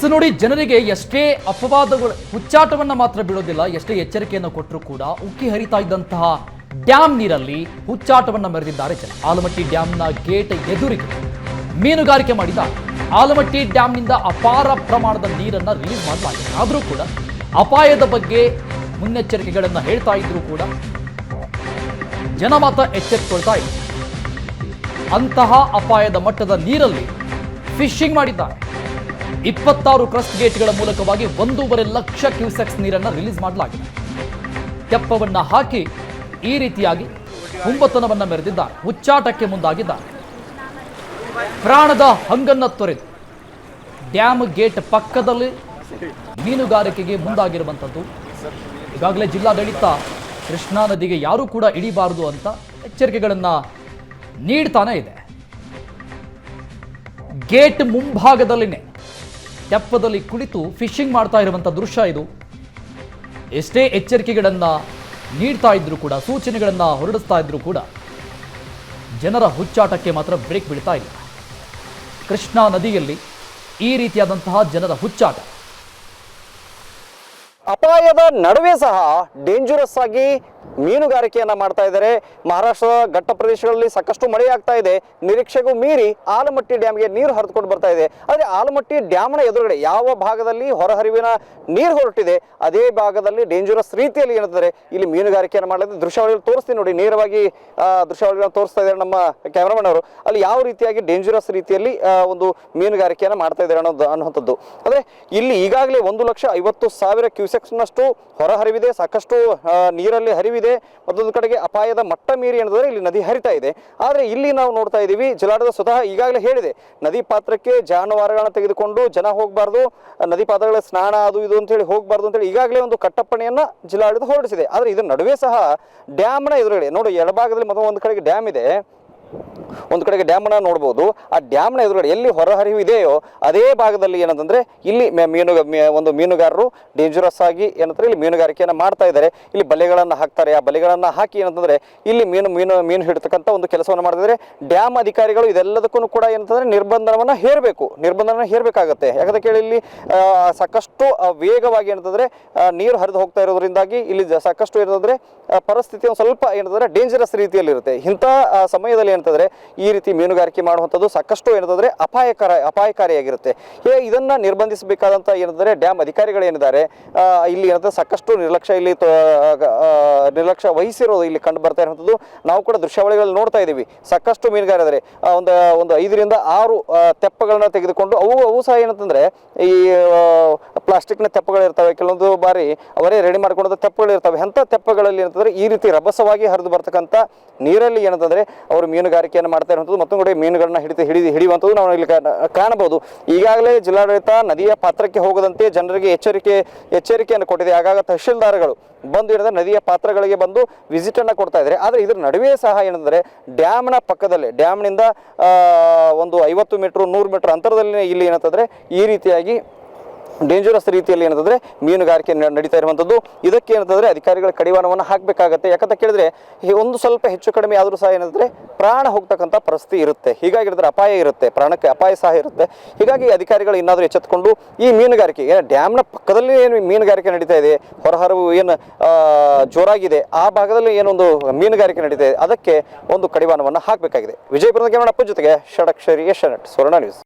So ನೋಡಿ, ಜನರಿಗೆ ಎಷ್ಟೇ ಅಪವಾದಗಳು, ಹುಚ್ಚಾಟವನ್ನ ಮಾತ್ರ ಬಿಡೋದಿಲ್ಲ ಎಷ್ಟೇ ಎಚ್ಚರಿಕೆಯನ್ನು ಕೊಟ್ಟರೂ ಕೂಡ ಉಕ್ಕಿ ಹರಿತಾ ಇದ್ದಂತಹ ಡ್ಯಾಮ್ ನೀರಲ್ಲಿ ಹುಚ್ಚಾಟವನ್ನ ಮೆರೆದಿದ್ದಾರೆ ಜನ. ಆಲಮಟ್ಟಿ ಡ್ಯಾಮ್ನ ಗೇಟ್ ಎದುರಿಗೆ ಮೀನುಗಾರಿಕೆ ಮಾಡಿದ ಆಲಮಟ್ಟಿ ಡ್ಯಾಮ್ನಿಂದ ಅಪಾರ ಪ್ರಮಾಣದ ನೀರನ್ನ ರಿಲೀಸ್ ಮಾಡಲಾಗಿದೆ ಆದರೂ ಕೂಡ ಅಪಾಯದ ಬಗ್ಗೆ ಮುನ್ನೆಚ್ಚರಿಕೆಗಳನ್ನು ಹೇಳ್ತಾ ಇದ್ರು ಕೂಡ ಜನ ಮಾತ್ರ ಎಚ್ಚೆತ್ತುಕೊಳ್ತಾ ಇದ್ದಾರೆ. ಅಂತಹ ಅಪಾಯದ ಮಟ್ಟದ ನೀರಲ್ಲಿ ಫಿಶಿಂಗ್ ಮಾಡಿದ್ದಾರೆ. ಇಪ್ಪತ್ತಾರು ಕ್ರಸ್ಟ್ ಗೇಟ್ಗಳ ಮೂಲಕವಾಗಿ ಒಂದೂವರೆ ಲಕ್ಷ ಕ್ಯೂಸೆಕ್ಸ್ ನೀರನ್ನು ರಿಲೀಸ್ ಮಾಡಲಾಗಿದೆ. ತೆಪ್ಪವನ್ನು ಹಾಕಿ ಈ ರೀತಿಯಾಗಿ ಕುಂಬತನವನ್ನು ಮೆರೆದಿದ್ದ, ಹುಚ್ಚಾಟಕ್ಕೆ ಮುಂದಾಗಿದ್ದಾರೆ ಪ್ರಾಣದ ಹಂಗನ್ನ ತೊರೆದು ಡ್ಯಾಮ್ ಗೇಟ್ ಪಕ್ಕದಲ್ಲಿ ಮೀನುಗಾರಿಕೆಗೆ ಮುಂದಾಗಿರುವಂಥದ್ದು. ಈಗಾಗಲೇ ಜಿಲ್ಲಾಡಳಿತ ಕೃಷ್ಣಾ ನದಿಗೆ ಯಾರೂ ಕೂಡ ಇಳಿಬಾರದು ಅಂತ ಎಚ್ಚರಿಕೆಗಳನ್ನು ನೀಡ್ತಾನೆ ಇದೆ. ಗೇಟ್ ಮುಂಭಾಗದಲ್ಲಿನೇ ತೆಪ್ಪದಲ್ಲಿ ಕುಳಿತು ಫಿಶಿಂಗ್ ಮಾಡ್ತಾ ಇರುವಂಥ ದೃಶ್ಯ ಇದು. ಎಷ್ಟೇ ಎಚ್ಚರಿಕೆಗಳನ್ನು ನೀಡ್ತಾ ಇದ್ರು ಕೂಡ, ಸೂಚನೆಗಳನ್ನು ಹೊರಡಿಸ್ತಾ ಇದ್ರು ಕೂಡ ಜನರ ಹುಚ್ಚಾಟಕ್ಕೆ ಮಾತ್ರ ಬ್ರೇಕ್ ಬೀಳ್ತಾ ಇಲ್ಲ. ಕೃಷ್ಣಾ ನದಿಯಲ್ಲಿ ಈ ರೀತಿಯಾದಂತಹ ಜನರ ಹುಚ್ಚಾಟ. ಅಪಾಯದ ನಡುವೆ ಸಹ ಡೇಂಜರಸ್ ಆಗಿ ಮೀನುಗಾರಿಕೆಯನ್ನ ಮಾಡ್ತಾ ಇದ್ದಾರೆ. ಮಹಾರಾಷ್ಟ್ರದ ಘಟ್ಟ ಪ್ರದೇಶಗಳಲ್ಲಿ ಸಾಕಷ್ಟು ಮಳೆಯಾಗ್ತಾ ಇದೆ. ನಿರೀಕ್ಷೆಗೂ ಮೀರಿ ಆಲಮಟ್ಟಿ ಡ್ಯಾಮ್ಗೆ ನೀರು ಹರಿದುಕೊಂಡು ಬರ್ತಾ ಇದೆ. ಆದರೆ ಆಲಮಟ್ಟಿ ಡ್ಯಾಮ್ನ ಎದುರುಗಡೆ ಯಾವ ಭಾಗದಲ್ಲಿ ಹೊರಹರಿವಿನ ನೀರು ಹೊರಟಿದೆ, ಅದೇ ಭಾಗದಲ್ಲಿ ಡೇಂಜರಸ್ ರೀತಿಯಲ್ಲಿ ಏನಂತಾರೆ ಇಲ್ಲಿ ಮೀನುಗಾರಿಕೆಯನ್ನು ಮಾಡಲಾಗಿದೆ ದೃಶ್ಯಾವಳಿಗಳು ತೋರಿಸ್ತೀನಿ ನೋಡಿ. ನೇರವಾಗಿ ದೃಶ್ಯಾವಳಿಗಳನ್ನ ತೋರಿಸ್ತಾ ಇದ್ದಾರೆ ನಮ್ಮ ಕ್ಯಾಮ್ರಾಮನ್ ಅವರು. ಅಲ್ಲಿ ಯಾವ ರೀತಿಯಾಗಿ ಡೇಂಜರಸ್ ರೀತಿಯಲ್ಲಿ ಒಂದು ಮೀನುಗಾರಿಕೆಯನ್ನು ಮಾಡ್ತಾ ಇದ್ದಾರೆ ಅನ್ನೋದು, ಅನ್ನುವಂಥದ್ದು. ಅಂದರೆ ಇಲ್ಲಿ ಈಗಾಗಲೇ ಒಂದು ಲಕ್ಷ ಐವತ್ತು ಸಾವಿರ ಕ್ಯೂಸೆಕ್ಸ್ನಷ್ಟು ಹೊರಹರಿವಿದೆ. ಸಾಕಷ್ಟು ನೀರಲ್ಲಿ ಹರಿವಿದೆ. ಮತ್ತೊಂದು ಕಡೆಗೆ ಅಪಾಯದ ಮಟ್ಟ ಮೀರಿ ಏನಂದರೆ ಇಲ್ಲಿ ನದಿ ಹರಿತಾ ಇದೆ. ಆದರೆ ಇಲ್ಲಿ ನಾವು ನೋಡ್ತಾ ಇದ್ದೀವಿ ಜಲಾಡದ ಸ್ವತಃ ಈಗಾಗಲೇ ಹೇಳಿದೆ, ನದಿ ಪಾತ್ರಕ್ಕೆ ಜಾನುವಾರುಗಳನ್ನ ತೆಗೆದುಕೊಂಡು ಜನ ಹೋಗಬಾರ್ದು, ನದಿ ಪಾತ್ರಗಳ ಸ್ನಾನ ಅದು ಇದು ಅಂತ ಹೇಳಿ ಹೋಗಬಾರ್ದು ಅಂತೇಳಿ ಈಗಾಗಲೇ ಒಂದು ಕಟ್ಟಪ್ಪಣೆಯನ್ನು ಜಿಲ್ಲಾಡಳಿತ ಹೊರಡಿಸಿದೆ. ಆದರೆ ಇದರ ನಡುವೆ ಸಹ ಡ್ಯಾಮ್ನ ಎದುರುಗಡೆ, ನೋಡಿ ಎಡಭಾಗದಲ್ಲಿ ಮೊದಲು ಒಂದು ಕಡೆಗೆ ಡ್ಯಾಮ್ ಇದೆ. ಒಂದು ಕಡೆಗೆ ಡ್ಯಾಮ್ನ ನೋಡ್ಬೋದು. ಆ ಡ್ಯಾಮ್ನ ಎದುರುಗಡೆ ಎಲ್ಲಿ ಹೊರಹರಿವು ಇದೆಯೋ ಅದೇ ಭಾಗದಲ್ಲಿ ಏನಂತಂದ್ರೆ ಇಲ್ಲಿ ಮೀನು ಒಂದು ಮೀನುಗಾರರು ಡೇಂಜರಸ್ ಆಗಿ ಏನಂತಾರೆ ಇಲ್ಲಿ ಮೀನುಗಾರಿಕೆಯನ್ನು ಮಾಡ್ತಾ ಇದ್ದಾರೆ. ಇಲ್ಲಿ ಬಲೆಗಳನ್ನು ಹಾಕ್ತಾರೆ. ಆ ಬಲೆಗಳನ್ನು ಹಾಕಿ ಏನಂತಂದ್ರೆ ಇಲ್ಲಿ ಮೀನು ಮೀನು ಮೀನು ಹಿಡ್ತಕ್ಕಂಥ ಒಂದು ಕೆಲಸವನ್ನು ಮಾಡಿದರೆ ಡ್ಯಾಮ್ ಅಧಿಕಾರಿಗಳು ಇದೆಲ್ಲದಕ್ಕೂ ಕೂಡ ಏನಂತಂದ್ರೆ ನಿರ್ಬಂಧನವನ್ನು ಹೇರಬೇಕು. ನಿರ್ಬಂಧನ ಹೇರಬೇಕಾಗತ್ತೆ. ಯಾಕಂತ ಕೇಳಿ ಇಲ್ಲಿ ಸಾಕಷ್ಟು ವೇಗವಾಗಿ ಏನಂತಂದ್ರೆ ನೀರು ಹರಿದು ಹೋಗ್ತಾ ಇರೋದ್ರಿಂದಾಗಿ ಇಲ್ಲಿ ಸಾಕಷ್ಟು ಏನಂತಂದ್ರೆ ಪರಿಸ್ಥಿತಿ ಒಂದು ಸ್ವಲ್ಪ ಏನಂತಂದ್ರೆ ಡೇಂಜರಸ್ ರೀತಿಯಲ್ಲಿ ಇರುತ್ತೆ ಇಂಥ ಸಮಯದಲ್ಲಿ ಏನಂತಂದ್ರೆ ಈ ರೀತಿ ಮೀನುಗಾರಿಕೆ ಮಾಡುವಂಥದ್ದು ಸಾಕಷ್ಟು ಏನಂತಂದ್ರೆ ಅಪಾಯಕರ ಅಪಾಯಕಾರಿಯಾಗಿರುತ್ತೆ. ಹೇ, ಇದನ್ನ ನಿರ್ಬಂಧಿಸಬೇಕಾದಂಥ ಏನಂದರೆ ಡ್ಯಾಮ್ ಅಧಿಕಾರಿಗಳೇನಿದ್ದಾರೆ ಏನಿದ್ದಾರೆ ಇಲ್ಲಿ ಏನಂತ ಸಾಕಷ್ಟು ನಿರ್ಲಕ್ಷ್ಯ ಇಲ್ಲಿ ನಿರ್ಲಕ್ಷ್ಯ ವಹಿಸಿರೋದು ಇಲ್ಲಿ ಕಂಡು ಬರ್ತಾ ಇರುವಂಥದ್ದು. ನಾವು ಕೂಡ ದೃಶ್ಯಾವಳಿಗಳಲ್ಲಿ ನೋಡ್ತಾ ಇದ್ದೀವಿ. ಸಾಕಷ್ಟು ಮೀನುಗಾರಿದರೆ ಒಂದು ಒಂದು ಐದರಿಂದ ಆರು ತೆಪ್ಪಗಳನ್ನ ತೆಗೆದುಕೊಂಡು ಅವು ಅವು ಸಹ ಏನಂತಂದ್ರೆ ಈ ಪ್ಲಾಸ್ಟಿಕ್ನ ತೆಪ್ಪಗಳಿರ್ತವೆ ಕೆಲವೊಂದು ಬಾರಿ ಅವರೇ ರೆಡಿ ಮಾಡಿಕೊಂಡಂಥ ತೆಪ್ಪಗಳು ಇರ್ತವೆ. ಅಂಥ ತೆಪ್ಪಗಳಲ್ಲಿ ಏನಂತಂದ್ರೆ ಈ ರೀತಿ ರಭಸವಾಗಿ ಹರಿದು ಬರ್ತಕ್ಕಂಥ ನೀರಲ್ಲಿ ಏನಂತಂದ್ರೆ ಅವರು ಮೀನುಗಾರಿಕೆಯನ್ನು ಮಾಡ್ತಾ ಇರುವಂಥದ್ದು, ಮತ್ತೊಂದು ಕಡೆ ಮೀನುಗಳನ್ನ ಹಿಡಿದು ಹಿಡಿದು ಹಿಡಿಯುವಂಥದ್ದು ನಾವು ಇಲ್ಲಿ ಕಾಣ- ಕಾಣಬಹುದು. ಈಗಾಗಲೇ ಜಿಲ್ಲಾಡಳಿತ ನದಿಯ ಪಾತ್ರಕ್ಕೆ ಹೋಗದಂತೆ ಜನರಿಗೆ ಎಚ್ಚರಿಕೆ ಎಚ್ಚರಿಕೆಯನ್ನು ಕೊಟ್ಟಿದೆ. ಆಗಾಗ ತಹಶೀಲ್ದಾರ್ಗಳು ಬಂದು ಏನಂದ್ರೆ ನದಿಯ ಪಾತ್ರಗಳಿಗೆ ಬಂದು ವಿಸಿಟ್ ಅನ್ನ ಕೊಡ್ತಾ ಇದ್ದಾರೆ. ಆದರೆ ಇದ್ರ ನಡುವೆ ಸಹ ಏನಂದ್ರೆ, ಡ್ಯಾಮ್ನ ಪಕ್ಕದಲ್ಲೇ ಡ್ಯಾಮ್ನಿಂದ ಒಂದು ಐವತ್ತು ಮೀಟರ್, ನೂರು ಮೀಟರ್ ಅಂತರದಲ್ಲಿ ಇಲ್ಲಿ ಏನಂತಂದ್ರೆ, ಈ ರೀತಿಯಾಗಿ ಡೇಂಜರಸ್ ರೀತಿಯಲ್ಲಿ ಏನಂತಂದ್ರೆ ಮೀನುಗಾರಿಕೆ ನಡೀತಾ ಇರುವಂಥದ್ದು ಇದಕ್ಕೆ ಏನಂತಂದ್ರೆ ಅಧಿಕಾರಿಗಳ ಕಡಿವಾಣವನ್ನು ಹಾಕಬೇಕಾಗತ್ತೆ. ಯಾಕಂತ ಕೇಳಿದ್ರೆ ಒಂದು ಸ್ವಲ್ಪ ಹೆಚ್ಚು ಕಡಿಮೆ ಆದರೂ ಸಹ ಏನಂದರೆ ಪ್ರಾಣ ಹೋಗ್ತಕ್ಕಂಥ ಪರಿಸ್ಥಿತಿ ಇರುತ್ತೆ. ಹೀಗಾಗಿ ಅಪಾಯ ಇರುತ್ತೆ. ಪ್ರಾಣಕ್ಕೆ ಅಪಾಯ ಸಹ ಇರುತ್ತೆ. ಹೀಗಾಗಿ ಅಧಿಕಾರಿಗಳು ಇನ್ನಾದರೂ ಎಚ್ಚೆತ್ಕೊಂಡು ಈ ಮೀನುಗಾರಿಕೆ ಏನು ಡ್ಯಾಮ್ನ ಪಕ್ಕದಲ್ಲಿ ಏನು ಮೀನುಗಾರಿಕೆ ನಡೀತಾ ಇದೆ, ಹೊರಹರವು ಏನು ಜೋರಾಗಿದೆ, ಆ ಭಾಗದಲ್ಲಿ ಏನೊಂದು ಮೀನುಗಾರಿಕೆ ನಡೀತಾ ಇದೆ, ಅದಕ್ಕೆ ಒಂದು ಕಡಿವಾಣವನ್ನು ಹಾಕಬೇಕಾಗಿದೆ. ವಿಜಯಪುರದ ಕೇರಳಪ್ಪ ಜೊತೆಗೆ, ಷಡಕ್ಷರಿ ಯಶನಟ್ ಸುವರ್ಣ ನ್ಯೂಸ್.